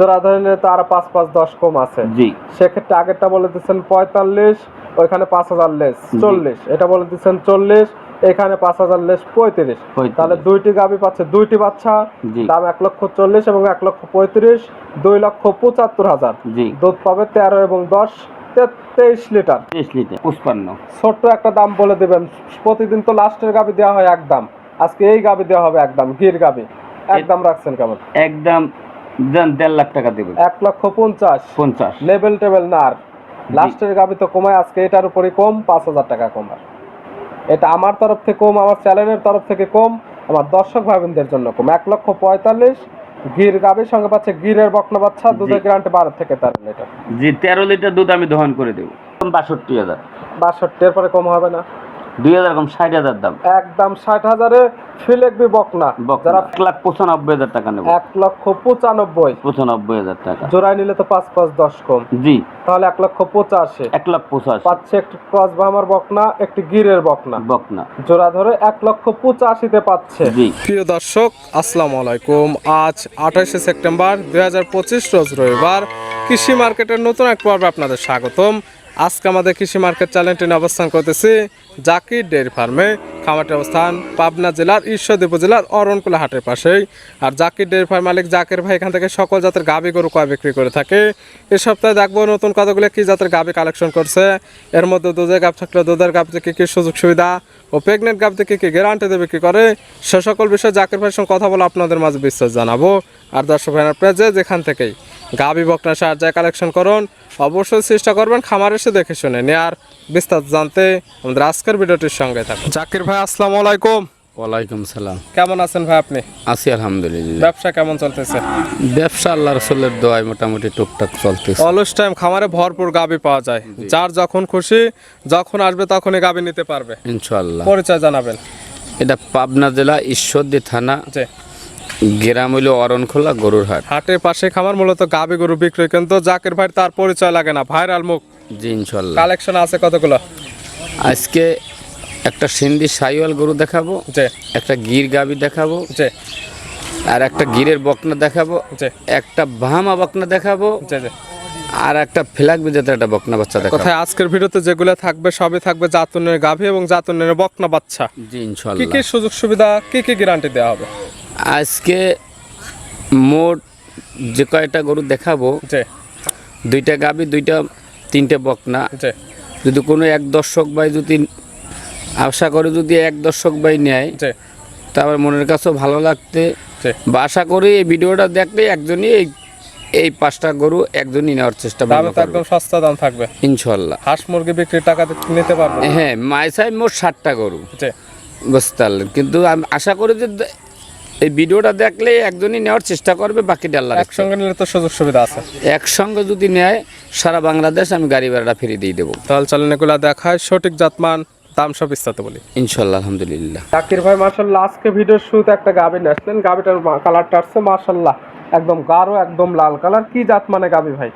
জোড়া ধরে নিলে তো আরও পাঁচ পাঁচ দশ কম আছে। জি। সেক্ষেত্রে আগেরটা বলে দিচ্ছেন পঁয়তাল্লিশ ওইখানে পাঁচ হাজার লেস চল্লিশ। এটা বলে দিচ্ছেন চল্লিশ এখানে পাঁচ হাজার লেস পঁয়ত্রিশ। তাহলে দুইটি গাবি পাচ্ছে দুইটি বাচ্চা দাম এক লক্ষ চল্লিশ এবং এক লক্ষ পঁয়ত্রিশ দুই লক্ষ পঁচাত্তর হাজার। দুধ পাবে তেরো এবং দশ তেইশ লিটার। তেইশ লিটার পুষ্পান্ন। ছোট্ট একটা দাম বলে দেবেন প্রতিদিন তো লাস্টের গাবি দেওয়া হয় এক দাম আজকে এই গাবি দেওয়া হবে একদম গির গাবি একদম রাখছেন কেমন? একদম দেন দেড় লাখ টাকা দেবেন। এক লক্ষ পঞ্চাশ। পঞ্চাশ। লেভেল টেবেল না আর লাস্টের গাবি তো কমায় আজকে এটার উপরে কম পাঁচ হাজার টাকা কমার। এটা আমার তরফ থেকে কম আমার চ্যানেলের তরফ থেকে কম আমার দর্শক ভাবিনদের জন্য কম। এক লক্ষ পঁয়তাল্লিশ গির গাবির সঙ্গে পাচ্ছে গিরের বকনা বাচ্চা দুধের জি। গ্যারান্টি বারো থেকে তেরো লিটার। জি তেরো লিটার দুধ আমি দহন করে দেবো। বাষট্টি হাজার। বাষট্টি এর পরে কম হবে না। দুই হাজার কম ষাট হাজার দাম। একদম ষাট হাজারে ফিলেকবি বকনা। যারা এক লাখ পঁচানব্বই হাজার টাকা নেব। এক লক্ষ পঁচানব্বই। পঁচানব্বই হাজার টাকা। জোড়ায় নিলে তো পাঁচ পাঁচ দশ কম। জি। তাহলে এক লক্ষ পঁচাশি। এক লাখ পঁচাশি। পাচ্ছে একটি ক্রস বাহামার বকনা একটি গিরের বকনা। বকনা। জোড়া ধরে এক লক্ষ পঁচাশিতে পাচ্ছে। জি। প্রিয় দর্শক আসসালামু আলাইকুম। আজ আঠাশে সেপ্টেম্বর দুই হাজার পঁচিশ রোজ রবিবার। কৃষি মার্কেটের নতুন এক পর্বে আপনাদের স্বাগতম। আজকে আমাদের কৃষি মার্কেট চ্যানেলটি অবস্থান করতেছি জাকির ডেয়ারি ফার্মে। খামারটির অবস্থান পাবনা জেলার ঈশ্বরদী উপজেলার অরণকুলা হাটের পাশেই। আর জাকির ডেয়ারি ফার্ম মালিক জাকির ভাই এখান থেকে সকল জাতের গাবি গরু কয় বিক্রি করে থাকে। এ সপ্তাহে দেখব নতুন কতগুলো কী জাতের গাবি কালেকশন করছে। এর মধ্যে দুধের গাব থাকলে দুধের গাব থেকে কী সুযোগ সুবিধা? ও প্রেগনেন্ট গাব থেকে কি গ্যারান্টি দেবে কি করে? সে সকল বিষয়ে জাকির ভাইয়ের সঙ্গে কথা বলে আপনাদের মাঝে বিশ্বাস জানাব। আর দর্শক ভাইয়ের প্রেজে যেখান থেকেই গাবি বকনা সাহায্যে কালেকশন করুন, অবশ্যই চেষ্টা করবেন খামার এসে দেখে শুনে নেয়ার। বিস্তার জানতে আমাদের আজকের ভিডিওটির সঙ্গে থাকুন। জাকির ভাই, আসসালামু আলাইকুম। ওয়ালাইকুম সালাম। কেমন আছেন ভাই আপনি? আছি আলহামদুলিল্লাহ। ব্যবসা কেমন চলতেছে? ব্যবসা আল্লাহ রসুলের দোয়ায় মোটামুটি টুকটাক চলতেছে। অলস টাইম খামারে ভরপুর গাবি পাওয়া যায়। যার যখন খুশি যখন আসবে তখনই গাবি নিতে পারবে। ইনশাল্লাহ পরিচয় জানাবেন। এটা পাবনা জেলা ঈশ্বরদী থানা গ্রাম হইল অরণখোলা গরুর হাট হাটের পাশে খামার মূলত গাবি গরু বিক্রি কিন্তু জাকির ভাই তার পরিচয় লাগে না। ভাইরাল মুখ। জি ইনশাল্লাহ কালেকশন আছে কতগুলো? আজকে একটা সিন্ধি সাইওয়াল গরু দেখাবো যে একটা গির গাবি দেখাবো যে আর একটা গিরের বকনা দেখাবো যে একটা বাহামা বকনা দেখাবো আর একটা ফ্ল্যাগ বিজেতে একটা বকনা বাচ্চা দেখাবো। কোথায় আজকের ভিডিওতে যেগুলো থাকবে সবই থাকবে জাতুনের গাভী এবং জাতুনের বকনা বাচ্চা। জি ইনশাআল্লাহ কি কি সুযোগ সুবিধা কি কি গ্যারান্টি দেওয়া হবে? আজকে মোট যে কয়টা গরু দেখাবো যে দুইটা গাবি দুইটা তিনটে বকনা। যদি কোনো এক দর্শক ভাই যদি আশা করে যদি এক দর্শক ভাই নেয় তা আমার মনের কাছেও ভালো লাগতে। বা আশা করি এই ভিডিওটা দেখলে একজনই এই এই পাঁচটা গরু একজনই নেওয়ার চেষ্টা দামে তো একদম সস্তা দাম থাকবে। ইনশাল্লাহ। হাঁস মুরগি বিক্রির টাকা দিয়ে নিতে পারবে হ্যাঁ মাইসাই মোট ষাটটা গরু। বুঝতে কিন্তু আমি আশা করি যে এই ভিডিওটা দেখলে একজনই নেওয়ার চেষ্টা করবে বাকিটা আল্লাহ একসঙ্গে নিলে তো সুযোগ সুবিধা আছে। একসঙ্গে যদি নেয় সারা বাংলাদেশ আমি গাড়ি ভাড়াটা ফিরিয়ে দিয়ে দেবো। তাহলে চলেন এগুলা দেখায় সঠিক জাতমান দাম সব বিস্তারিত বলি। ইনশাল্লাহ আলহামদুলিল্লাহ। জাকির ভাই মার্শাল্লাহ আজকে ভিডিওর শুরুতে একটা গাবি আসলেন। গাবিটার কালারটা আসছে মার্শাল্লাহ একদম গাঢ় একদম লাল কালার কি জাত মানে গাবি ভাই?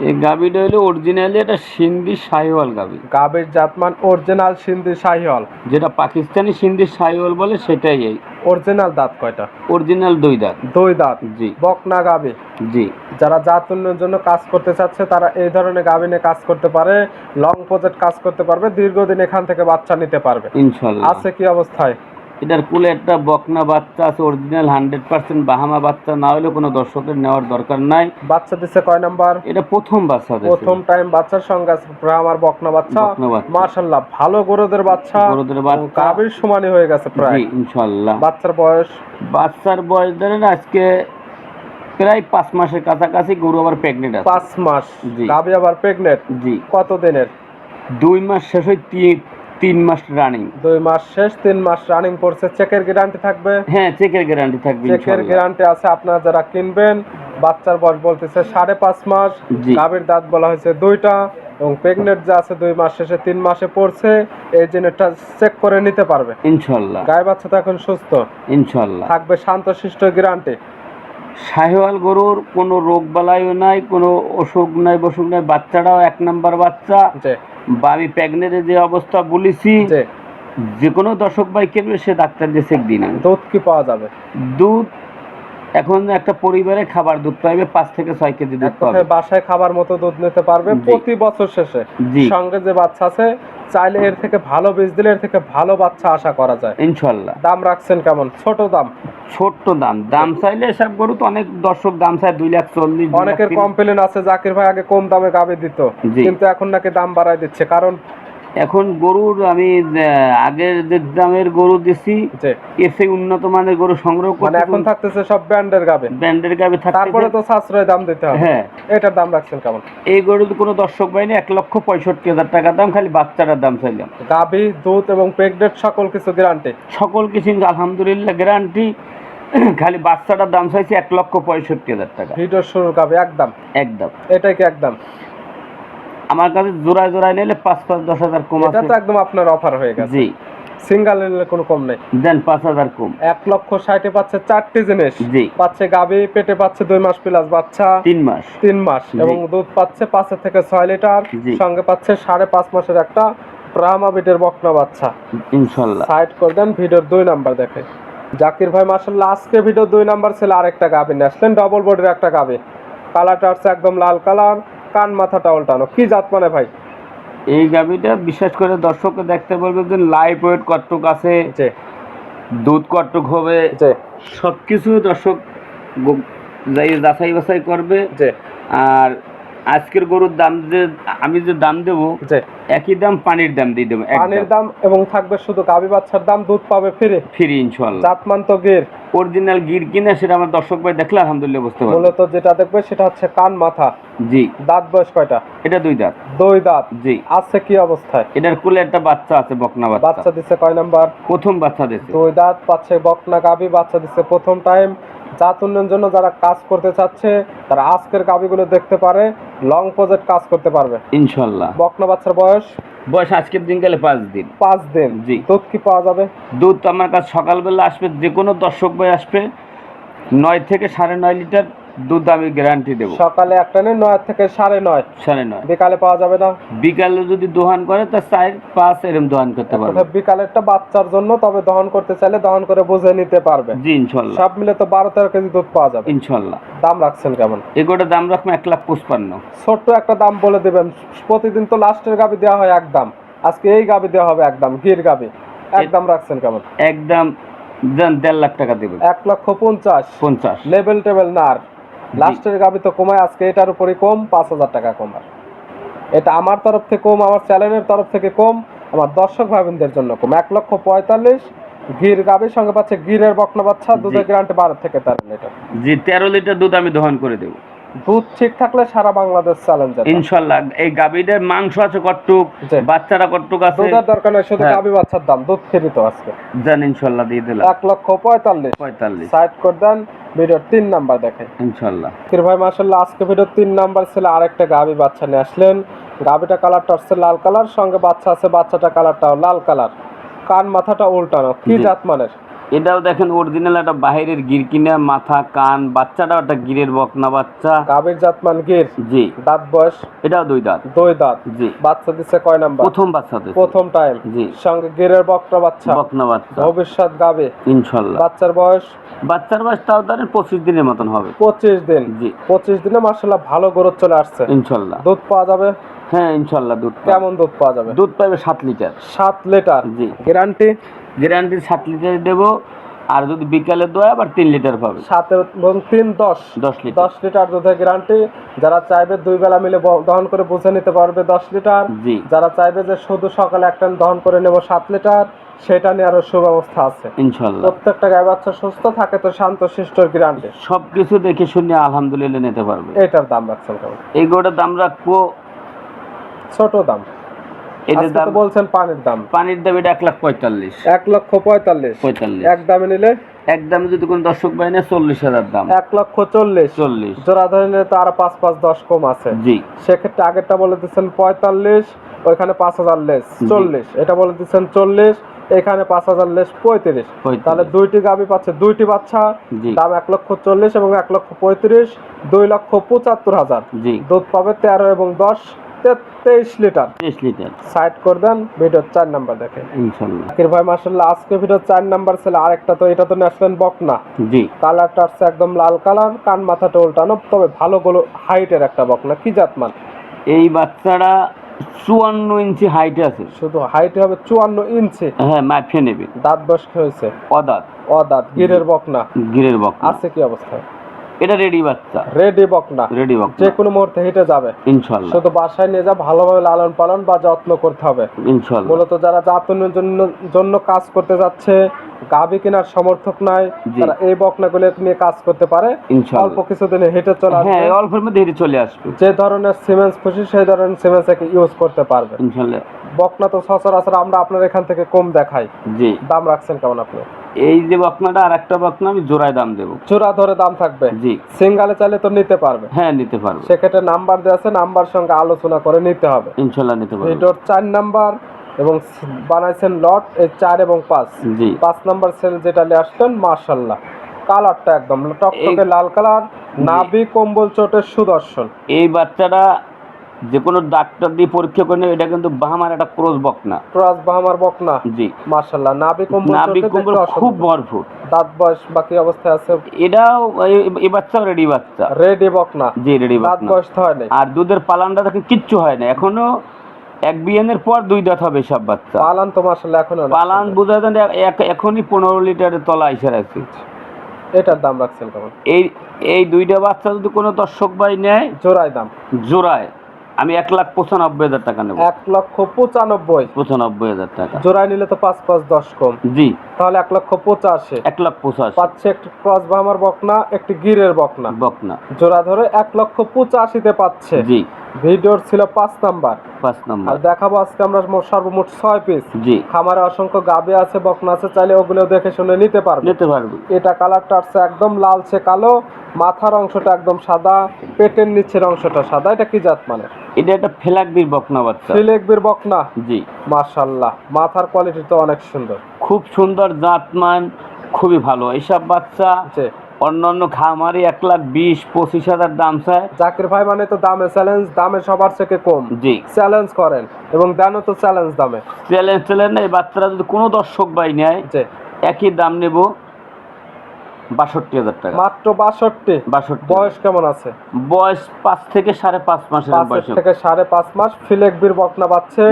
এই গাবিটা হলো অরিজিনালি একটা সিন্ধি শাহিওয়াল গাবি গাবির জাতমান অরিজিনাল সিন্ধি শাহিওয়াল যেটা পাকিস্তানি সিন্ধি শাহিওয়াল বলে সেটাই এই। অরিজিনাল দাঁত কয়টা? অরিজিনাল দুই দাঁত। দুই দাঁত। জি। বকনা গাবি জি। যারা জাত উন্নয়নের জন্য কাজ করতে চাচ্ছে তারা এই ধরনের গাবি নিয়ে কাজ করতে পারে লং প্রজেক্ট কাজ করতে পারবে দীর্ঘদিন এখান থেকে বাচ্চা নিতে পারবে। ইনশাল্লাহ। আছে কি অবস্থায়? এটার কুলে একটা বকনা বাচ্চা আছে অরিজিনাল হান্ড্রেড পার্সেন্ট বাহামা বাচ্চা না হলে কোনো দর্শকের নেওয়ার দরকার নাই। বাচ্চা দিচ্ছে কয় নাম্বার? এটা প্রথম বাচ্চা। প্রথম টাইম বাচ্চার সঙ্গে আছে আমার বকনা বাচ্চা। মাশাল্লাহ ভালো গরুদের বাচ্চা। গরুদের বাচ্চা। গাবির সমানই হয়ে গেছে প্রায়। ইনশাল্লাহ বাচ্চার বয়স? বাচ্চার বয়স ধরেন আজকে প্রায় পাঁচ মাসের কাছাকাছি গরু আবার প্রেগনেন্ট আছে। পাঁচ মাস। জি। গাবি আবার প্রেগনেন্ট জি। কত দিনের দুই মাস শেষ হয় তিন মাস রানিং দুই মাস শেষ তিন মাস রানিং করছে চেকের গ্যারান্টি থাকবে? হ্যাঁ চেকের গ্যারান্টি থাকবে চেকের গ্যারান্টি আছে আপনারা যারা কিনবেন বাচ্চার বয়স বলতেছে সাড়ে পাঁচ মাস। গাভীর দাঁত বলা হয়েছে দুইটা এবং প্রেগনেন্ট যে আছে দুই মাস শেষে তিন মাসে পড়ছে এই জিনিসটা চেক করে নিতে পারবে। ইনশাল্লাহ। গায়ে বাচ্চা তো এখন সুস্থ। ইনশাল্লাহ। থাকবে শান্তশিষ্ট গ্যারান্টি শাহিওয়াল গরুর কোনো রোগ বালাইও নাই কোনো অসুখ নাই বসুখ নাই বাচ্চাটাও এক নাম্বার বাচ্চা। বা আমি প্রেগনেন্টের যে অবস্থা বলেছি যে যে কোনো দর্শক ভাই কিনবে সে ডাক্তার দিয়ে চেক দিন দুধ কি পাওয়া যাবে? দুধ এখন একটা পরিবারে খাবার দুধ পাইবে পাঁচ থেকে ছয় কেজি দুধ পাবে। বাসায় খাবার মতো দুধ নিতে পারবে প্রতি বছর শেষে। সঙ্গে যে বাচ্চা আছে চাইলে এর থেকে ভালো বীজ দিলে এর থেকে ভালো বাচ্চা আশা করা যায়। ইনশাল্লাহ। দাম রাখছেন কেমন? ছোট দাম। ছোট্ট দাম। দাম চাইলে এসব গরু তো অনেক দর্শক দাম চায় দুই লাখ চল্লিশ অনেকের। কমপ্লেন আছে জাকির ভাই আগে কম দামে গাবে দিত। কিন্তু এখন নাকি দাম বাড়ায় দিচ্ছে। কারণ এখন গরুর আমি আগের যে দামের গরু দিছি এর সেই উন্নত মানের গরু সংগ্রহ মানে করতে এখন থাকতেছে সব ব্র্যান্ডের গাবে ব্র্যান্ডের গাবে থাকতে তারপরে তো সাশ্রয় দাম দিতে হবে। হ্যাঁ। এটার দাম রাখছেন কেমন? এই গরুর কোনো দর্শক বাইনি এক লক্ষ পঁয়ষট্টি হাজার টাকা দাম খালি বাচ্চাটার দাম চাইলাম। গাভী দুধ এবং প্রেগনেন্ট সকল কিছু গ্যারান্টি সকল কিছু আলহামদুলিল্লাহ গ্যারান্টি খালি বাচ্চাটার দাম চাইছে এক লক্ষ পঁয়ষট্টি হাজার টাকা। ভিডিও শুরু গাবে একদম। একদম। এটাই কি একদম? আমার কাছে জোড়ায় জোড়ায় নিলে পাঁচ পাঁচ দশ হাজার কম এটা তো একদম আপনার অফার হয়ে গেছে। জি। সিঙ্গেল নিলে কোনো কম নেই। দেন পাঁচ হাজার কম। এক লক্ষ ষাটে পাচ্ছে চারটি জিনিস। জি। পাচ্ছে পেটে পাচ্ছে দুই মাস প্লাস বাচ্চা। তিন মাস। তিন মাস। এবং দুধ পাচ্ছে পাঁচ থেকে ছয় লিটার। সঙ্গে পাচ্ছে সাড়ে পাঁচ মাসের একটা ব্রাহ্মা বিটের বকনা বাচ্চা। ইনশাল্লাহ। সাইড করে দেন ভিডিওর দুই নাম্বার দেখে। জাকির ভাই মাসাল্লাহ আজকে ভিডিও দুই নাম্বার ছিল আরেকটা গাভি নিয়ে আসলেন। ডবল বডির একটা গাভি। কালারটা হচ্ছে একদম লাল কালার কান মাথাটা উল্টানো কি জাত মানে ভাই? এই গাভিটা বিশেষ করে দর্শককে দেখতে বলবে যে লাইভ ওয়েট কটটুক আছে দুধ কটটুক হবে। যে সব কিছু দর্শক যাই যাচাই বাছাই করবে আর আজকের গরুর দাম যে আমি যে দাম দেব একই দাম পানির দাম দিয়ে দেবো পানির দাম এবং থাকবে শুধু গাভি বাচ্চার দাম দুধ পাবে ফিরে। ফ্রি ইনশাল্লাহ জাতমান তো গির। অরিজিনাল গির কিনা সেটা আমার দর্শক ভাই দেখলে আলহামদুলিল্লাহ বুঝতে পারব। মূলত যেটা দেখবে সেটা হচ্ছে কান মাথা। জি। দাঁত বয়স কয়টা? এটা দুই দাঁত। দুই দাঁত। জি। আছে কি অবস্থায়? এটার কোলে একটা বাচ্চা আছে বকনা বাচ্চা। বাচ্চা দিচ্ছে কয় নাম্বার? প্রথম বাচ্চা দিয়েছে দুই দাঁত পাচ্ছে বকনা গাভি বাচ্চা দিচ্ছে প্রথম টাইম জাত উন্নয়নের জন্য যারা কাজ করতে চাচ্ছে তারা আজকের কাবিগুলো দেখতে পারে লং প্রজেক্ট কাজ করতে পারবে। ইনশাল্লাহ। বকনা বাচ্চার বয়স? বয়স আজকের দিন গেলে পাঁচ দিন। পাঁচ দিন। জি। দুধ কি পাওয়া যাবে? দুধ আমার কাছে সকালবেলা আসবে যে কোনো দর্শক ভাই আসবে নয় থেকে সাড়ে নয় লিটার দুধ আমি গ্যারান্টি দেবো। সকালে একটা নয় থেকে সাড়ে নয়। সাড়ে নয়। বিকালে পাওয়া যাবে না। বিকালে যদি দোহান করে তা চার পাঁচ এরম দোহান করতে পারবে। বিকালেরটা বাচ্চার জন্য তবে দহন করতে চাইলে দহন করে বুঝে নিতে পারবে। জি ইনশাল্লাহ। সব মিলে তো বারো তেরো কেজি দুধ পাওয়া যাবে। ইনশাল্লাহ। দাম রাখছেন কেমন? এগুলোর দাম এক লাখ পঁচপান্ন। ছোট্ট একটা দাম বলে দেবেন। প্রতিদিন তো লাস্টের গাবি দেওয়া হয় একদম আজকে এই গাবি দেওয়া হবে একদম গির গাবি। একদম রাখছেন কেমন? একদম দেড় লাখ টাকা দেবেন। এক লক্ষ পঞ্চাশ। পঞ্চাশ। লেভেল টেবেল নার লাস্টের গাবি তো কমায় আজকে এটার উপরে কম পাঁচ হাজার টাকা কমার এটা আমার তরফ থেকে কম আমার চ্যানেলের তরফ থেকে কম আমার দর্শক ভাবিনদের জন্য কম। এক লক্ষ পঁয়তাল্লিশ গির গাবির সঙ্গে পাচ্ছে গিরের বকনা বাচ্চা দুধের গ্যারান্টি বারো থেকে তেরো লিটার। জি তেরো লিটার দুধ আমি দহন করে দেবো। দুধ ঠিক থাকলে সারা বাংলাদেশ চ্যালেঞ্জ ইনশাল্লাহ এই গাভীদের মাংস আছে কটটুক বাচ্চারা কটটুক আছে? দুধের দরকার নেই শুধু হ্যাঁ। গাবি বাচ্চার দাম দুধ ফ্রি তো আজকে। দেন ইনশাল্লাহ দিয়ে দিলাম। এক লক্ষ পঁয়তাল্লিশ। পঁয়তাল্লিশ। সাইড করে দেন ভিডিওর তিন নাম্বার দেখে ইনশাল্লাহ কির ভাই মাসাল্লাহ আজকে ভিডিওর তিন নাম্বার ছিল আরেকটা গাবি বাচ্চা নিয়ে আসলেন। গাবিটা কালারটা হচ্ছে লাল কালার সঙ্গে বাচ্চা আছে বাচ্চাটা কালারটাও লাল কালার কান মাথাটা উল্টানো কি জাত মানের? এটাও দেখেন অরিজিনাল একটা বাহিরের গির কিনা মাথা কান বাচ্চাটাও একটা গিরের বকনা বাচ্চা। গাবির জাত মান গির? জি। দাঁত বয়স? এটাও দুই দাঁত। দুই দাঁত। জি। বাচ্চা দিচ্ছে কয় নাম্বার? প্রথম বাচ্চা দিছে। প্রথম টাইম জি। সঙ্গে গিরের বকটা বাচ্চা। বকনা বাচ্চা। ভবিষ্যৎ গাবে। ইনশাল্লাহ। বাচ্চার বয়স? বাচ্চার বয়স তাও ধরেন পঁচিশ দিনের মতন হবে। পঁচিশ দিন। জি। পঁচিশ দিনে মার্শাল্লাহ ভালো গ্রোথ চলে আসছে। ইনশাল্লাহ। দুধ পাওয়া যাবে? হ্যাঁ ইনশাল্লাহ দুধ কেমন দুধ পাওয়া যাবে? দুধ পাবে সাত লিটার। সাত লিটার? জি। গ্যারান্টি? গ্যারান্টি সাত লিটার দেবো আর যদি বিকালে দোয়া আবার তিন লিটার পাবে। সাত এবং তিন দশ। দশ লিটার। দশ লিটার দুধের গ্যারান্টি। যারা চাইবে দুই বেলা মিলে দহন করে বুঝে নিতে পারবে দশ লিটার। জি। যারা চাইবে যে শুধু সকালে একটা দহন করে নেব সাত লিটার সেটা নিয়ে আরও সুব্যবস্থা আছে। ইনশাল্লাহ। প্রত্যেকটা গায়ে বাচ্চা সুস্থ থাকে তো শান্ত শিষ্টর গ্যারান্টি। সব কিছু দেখে শুনে আলহামদুলিল্লাহ নিতে পারবে। এটার দাম রাখছেন কেমন? এই গোটার দাম রাখব ছোট দাম। এটার দাম বলছেন পানির দাম। পানির দাম এটা এক লাখ পঁয়তাল্লিশ। এক লক্ষ পঁয়তাল্লিশ। পঁয়তাল্লিশ। এক দামে নিলে? এক দামে যদি কোনো দর্শক পাই না চল্লিশ হাজার দাম। এক লক্ষ চল্লিশ। চল্লিশ। জোড়া ধরে নিলে তো আরও পাঁচ পাঁচ দশ কম আছে। জি। সেক্ষেত্রে আগেরটা বলে দিচ্ছেন পঁয়তাল্লিশ ওইখানে পাঁচ হাজার লেস চল্লিশ। এটা বলে দিচ্ছেন চল্লিশ এখানে পাঁচ হাজার লেস পঁয়ত্রিশ। তাহলে দুইটি গাবি পাচ্ছে দুইটি বাচ্চা। দাম এক লক্ষ চল্লিশ এবং এক লক্ষ পঁয়ত্রিশ দুই লক্ষ পঁচাত্তর হাজার। জি। দুধ পাবে তেরো এবং দশ। তেইশ লিটার। তেইশ লিটার। সাইড করে দেন ভিডিও চার নাম্বার দেখে ইনশাল্লাহ। জাকির ভাই মাসাল্লাহ আজকে ভিডিও চার নাম্বার ছিল আরেকটা তো এটা তো ন্যাশনাল বকনা জি। কালারটা আসছে একদম লাল কালার কান মাথাটা উল্টানো তবে ভালো গুলো হাইটের একটা বকনা কি জাতমান? এই বাচ্চাটা চুয়ান্ন ইঞ্চি হাইটে আছে। শুধু হাইটে হবে চুয়ান্ন ইঞ্চি। হ্যাঁ মাফিয়ে নেবে। দাঁত বয়স হয়েছে? অদাত। অদাঁত গিরের বকনা গিরের বক আছে কি অবস্থায় এটা রেডি বাচ্চা। রেডি বকনা। রেডি বক যে কোনো মুহূর্তে হেঁটে যাবে। শুধু বাসায় নিয়ে যা ভালোভাবে লালন পালন বা যত্ন করতে হবে। মূলত যারা জাতনের জন্য জন্য কাজ করতে যাচ্ছে গাবি কেনার সমর্থক নাই তারা এই বকনাগুলো নিয়ে কাজ করতে পারে। অল্প কিছুদিনে হেঁটে চলে আসবে। হ্যাঁ অল্পের মধ্যে হেঁটে চলে আসবে। যে ধরনের সিমেন্স খুশি সেই ধরনের সিমেন্স ইউজ করতে পারবে। বকনা তো সচরাচর আমরা আপনার এখান থেকে কম দেখাই। জি। দাম রাখছেন কেমন আপনি? এই যে বকনাটা আর একটা বকনা আমি জোড়ায় দাম দেবো। চূড়া ধরে দাম থাকবে? জি। সিঙ্গালে চাইলে তো নিতে পারবে। হ্যাঁ নিতে পারবে। সেক্ষেত্রে নাম্বার দেওয়া আছে নাম্বার সঙ্গে আলোচনা করে নিতে হবে। ইনশাল্লাহ নিতে পারব। ভিডিওর চার নাম্বার এবং বানাইছেন লট এই চার এবং পাঁচ। জি। পাঁচ নাম্বার সেল যেটা নিয়ে আসলেন মার্শাল্লাহ কালারটা একদম টকটকে লাল কালার নাভি কম্বল চোটের সুদর্শন। এই বাচ্চাটা যে কোনো ডাক্তার দিয়ে পরীক্ষা করে নেবে এটা কিন্তু বাহামার একটা ক্রোজ বকনা। ক্রস বাহামার বকনা? জি। মার্শাল্লাহ নাভি কম্বল চোটে কুমড়ো খুব ভরপুর। দাঁত বয়স বাকি অবস্থায় আছে? এটাও এই- বাচ্চা রেডি বাচ্চা। রেডি বকনা? জি রেডি দাঁত বকনা। বয়স তো হয় না আর দুধের পালানটা দেখেন কিচ্ছু হয় না এখনও এক বিয়ানের পর দুই দাঁত হবে সব বাচ্চা। পালান তো মার্শাল্লাহ এখন পালান বোঝা যায় এখনই পনেরো লিটারের তলা এসে রাখছে এটার দাম রাখছেন কেমন? এই এই দুইটা বাচ্চা যদি কোনো দর্শক ভাই নেয় জোড়ায় দাম। জোড়ায়। আমি এক লাখ পঁচানব্বই হাজার টাকা নেব। এক লক্ষ পঁচানব্বই। পঁচানব্বই হাজার টাকা। জোড়ায় নিলে তো পাঁচ পাঁচ দশ কম। জি। তাহলে এক লক্ষ পঁচাশি। এক লাখ পঁচাশি। পাচ্ছে একটি ক্রস বাহামার বকনা একটি গিরের বকনা। বকনা। জোড়া ধরে এক লক্ষ পঁচাশিতে পাচ্ছে। জি। ভিডিওর ছিল পাঁচ নাম্বার। পাঁচ নম্বর। আর দেখাবো আজকে আমরা মোট- সর্বমোট ছয় পিস জি। খামারে অসংখ্য গাবে আছে বকনা আছে চাইলে ওগুলো দেখে শুনে নিতে পারবে। নিতে পারবি। এটা কালারটা আসছে একদম লালচে কালো। মাথার অংশটা একদম সাদা। পেটের নিচের অংশটা সাদা। এটা কি জাত মানে এটা একটা ফেলাকবির বকনা বাচ্চা। সিলেকবির বকনা? জি। মার্শাল্লাহ মাথার কোয়ালিটি তো অনেক সুন্দর। খুব সুন্দর জাতমান খুবই ভালো। এইসব বাচ্চা অন্যান্য খামারে এক লাখ বিশ পঁচিশ হাজার দাম চায়। জাকির ভাই মানে তো দামে চ্যালেঞ্জ দামে সবার থেকে কম। জি। চ্যালেঞ্জ করেন এবং দেনও তো চ্যালেঞ্জ দামে। চ্যালেঞ্জ চ্যালেঞ্জ এই বাচ্চারা যদি কোনো দর্শক বাই নেয় একই দাম নেব। বাষট্টি হাজার টাকা। মাত্র বাষট্টি? বাষট্টি। বয়স কেমন আছে? বয়স পাঁচ থেকে সাড়ে পাঁচ মাসের বয়স। থেকে সাড়ে পাঁচ মাস ফিলেকবির বকনা পাচ্ছে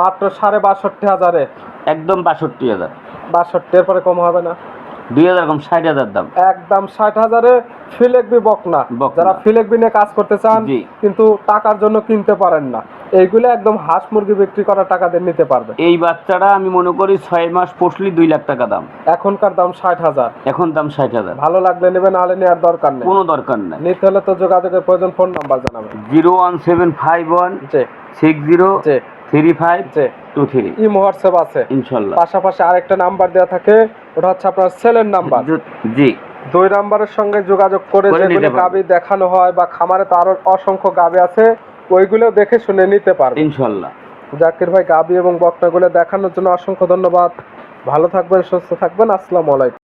মাত্র সাড়ে বাষট্টি হাজারে। একদম বাষট্টি হাজার। বাষট্টি এর পরে কম হবে না। দুই হাজার কম ষাট হাজার দাম। একদম ষাট হাজারে ফিলেকবি বকনা। বকনা। যারা ফিলেকবি নিয়ে কাজ করতে চান কিন্তু টাকার জন্য কিনতে পারেন না। এইগুলো একদম হাঁস মুরগি বিক্রি করার টাকা দিয়ে নিতে পারবে। এই বাচ্চাটা আমি মনে করি ছয় মাস পশলি দুই লাখ টাকা দাম। এখনকার দাম ষাট হাজার। এখন দাম ষাট হাজার। ভালো লাগলে নেবে নাহলে নেওয়ার দরকার নেই। কোনো দরকার নাই। নিতে হলে তো যোগাযোগের প্রয়োজন ফোন নাম্বার জানাবেন। Zero one seven five one six zero three five two three. ই হোয়াটসঅ্যাপ আছে। ইনশাল্লাহ। পাশাপাশি আরেকটা নাম্বার দেওয়া থাকে ওটা হচ্ছে আপনার সেলের নাম্বার জি দুই নাম্বারের সঙ্গে যোগাযোগ করে যেগুলো গাবি দেখানো হয় বা খামারে তো আরও অসংখ্য গাবি আছে ওইগুলো দেখে শুনে নিতে পারবে। ইনশাল্লাহ। জাকির ভাই গাবি এবং বকনাগুলো দেখানোর জন্য অসংখ্য ধন্যবাদ। ভালো থাকবেন সুস্থ থাকবেন। আসসালামু আলাইকুম।